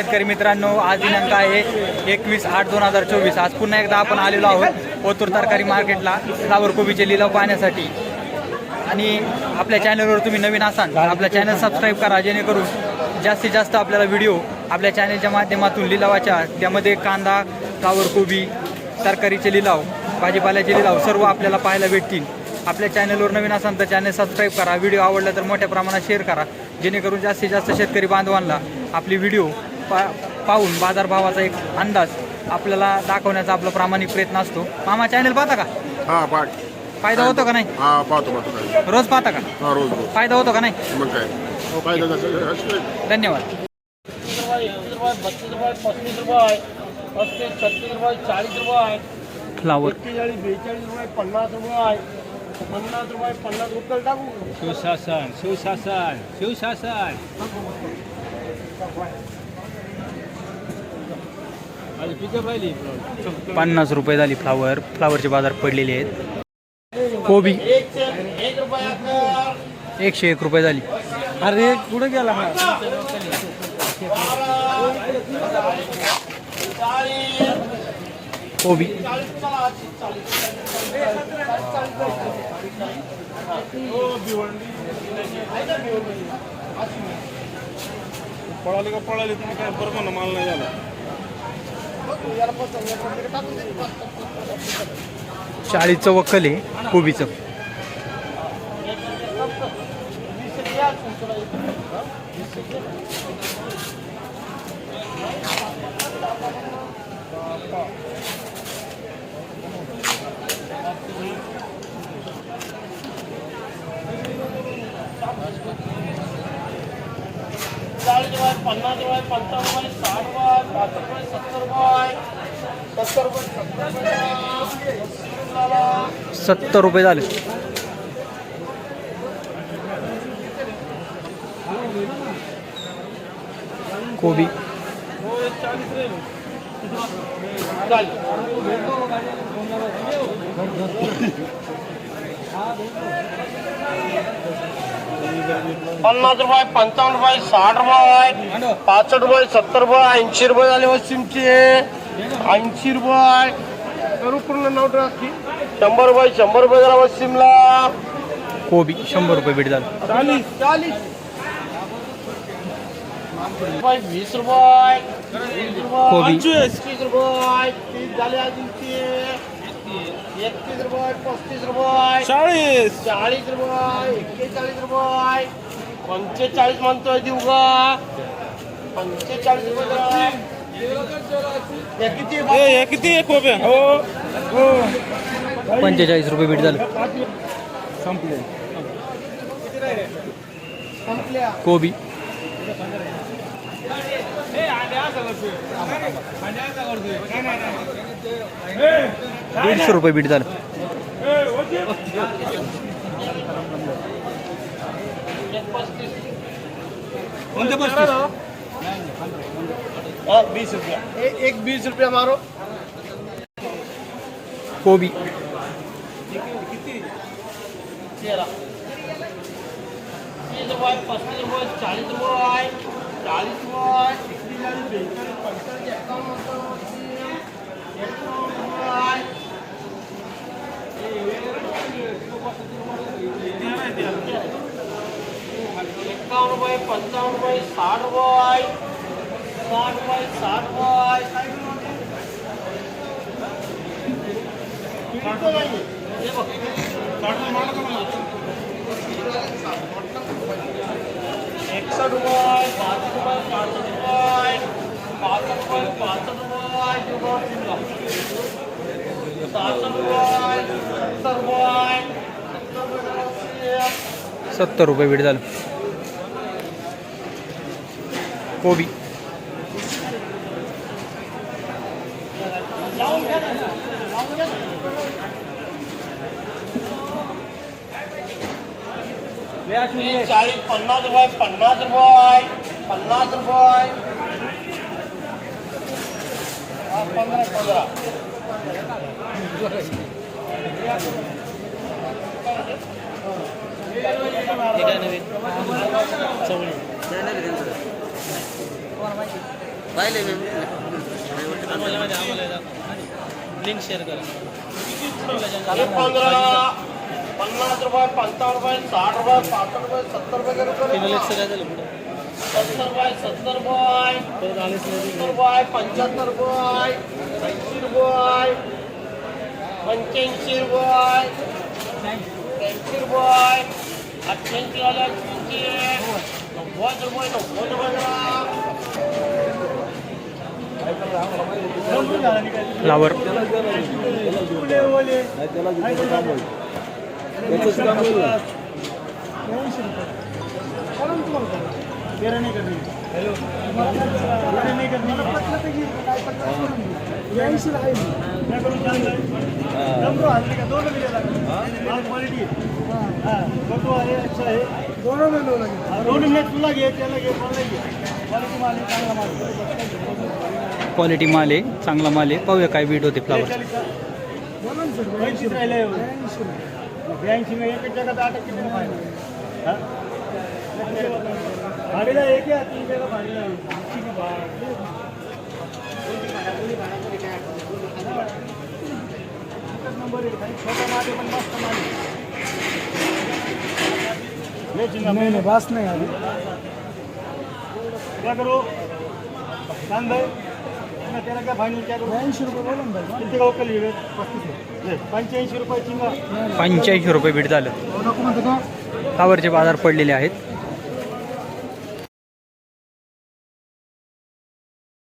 शेतकरी मित्रांनो. आज दिनांक आहे एकवीस आठ दोन हजार चोवीस. आज पुन्हा एकदा आपण आलेलो आहोत ओतूर तरकारी मार्केटला फ्लावर कोबीचे लिलाव पाहण्यासाठी. आणि आपल्या चॅनलवर तुम्ही नवीन असाल तर आपल्या चॅनल सबस्क्राईब करा जेणेकरून जास्तीत जास्त आपल्याला व्हिडिओ आपल्या चॅनलच्या माध्यमातून लिलावाच्या त्यामध्ये कांदा फ्लावर कोबी तरकारीचे लिलाव भाजीपाल्याचे लिलाव सर्व आपल्याला पाहायला भेटतील. आपल्या चॅनलवर नवीन असाल तर चॅनल सबस्क्राईब करा. व्हिडिओ आवडला तर मोठ्या प्रमाणात शेअर करा. जेणेकरून जास्तीत जास्त शेतकरी बांधवांना आपली व्हिडिओ पा पाहून बाजारभावाचा एक अंदाज आपल्याला दाखवण्याचा आपला प्रामाणिक प्रयत्न असतो. मामा चॅनल पाहता का? हा पाठ फायदा होतो का नाही? हा पाहतो पाहतो काय. रोज पाहता का? हा रोज रोज. फायदा होतो का नाही? मग काय. फायदा धन्यवाद रुपये एकतीस रुपये बत्तीस रुपये पस्तीस रुपये पस्तीस छत्तीस रुपये चाळीस रुपये फ्लावर. एक्केचाळीस बेचाळीस रुपये पन्नास रुपये पन्नास रुपये पन्नास रुपये टाकू सुशासन सुशासन सुशासन अरे पिकअप राहिली पन्नास रुपये झाली फ्लावर फ्लावरचे बाजार पडलेले आहेत. कोबी. एकशे एक रुपया झाली. अरे कुठे गेला हा? कोबी. पळाली का पळाली तुम्ही काय बरोबर माल नाही झाला. चाळीसचं वक्कल आहे कोबीचं. पन्नास रुपये पंचावन्न रुपये साठ रुपये पाच रुपये सत्तर रुपये सत्तर रुपये सत्तर रुपये सत्तर रुपये झाले. कोबी पन्नास रुपये पंचावन्न रुपये साठ रुपये पासष्ट रुपये सत्तर रुपये ऐंशी रुपये झाले वशिमचे ऐंशी रुपये. करू पूर्ण नऊ शंभर रुपये शंभर रुपये झाला वशिमला कोबी शंभर रुपये बीट झालं. चाळीस वीस रुपये वीस रुपये. कोबी. तीस रुपये. तीस झाले अजूनचे. एकतीस रुपये पस्तीस रुपये. चाळीस. चाळीस रुपये एक्केचाळीस रुपये. पंचेचाळीस म्हणतोय देऊ का पंचेचाळीस रुपये हे किती हे हो पंचेचाळीस रुपये बीट झालं. कोबी. दीडशे रुपये बीट झालं. हाँ, बीस रुपया. एक बीस रुपया मारो. कोबी. तीस रुपये पस्तीस रुपये चाळीस रुपये चाळीस रुपये पंचेचाळीस एकावन्न एकावन्न रुपये एकावन्न रुपये पंचावन्न रुपये साठ बाय साठ बाय साठ बाय एकसठ रुपये बासष्ट रुपये पासष्ट रुपये पासष्ट रुपये पासष्ट रुपये सहासष्ट रुपये सत्तर रुपये सत्तर रुपये बीट झालं. कोबी चाळीस पन्नास रुपये पन्नास रुपये पन्नास रुपये पंधरा पंधरा पंधरा लिंक शेअर करा. पंधरा पन्नास रुपये पंचावन्न रुपये साठ रुपये पासष्ट रुपये सत्तर रुपये सत्तर रुपये सत्तर रुपये सत्तर रुपये पंच्याहत्तर रुपये ऐंशी रुपये पंच्याऐंशी रुपये त्र्याऐंशी रुपये अठ्ठ्याऐंशी वाले अठ्ठ्याऐंशी नव्वद रुपये नव्वद रुपये करा. दोन क्वालिटी आहे माल आहे चांगला माल आहे. पाहूया काय बीट होते फ्लावर एक नंबर एक आहे. छोटा माल पण मस्त माल नहीं नहीं बस नहीं अभी क्या करो? कांदा मैं तेरा क्या फाइनल क्या करो? ऐंशी रुपये बोलो ना किती पंच्याऐंशी रुपये चिंगा पंच्याऐंशी रुपये बीट झालं. का फ्लावरचे बाजार पडलेले आहेत.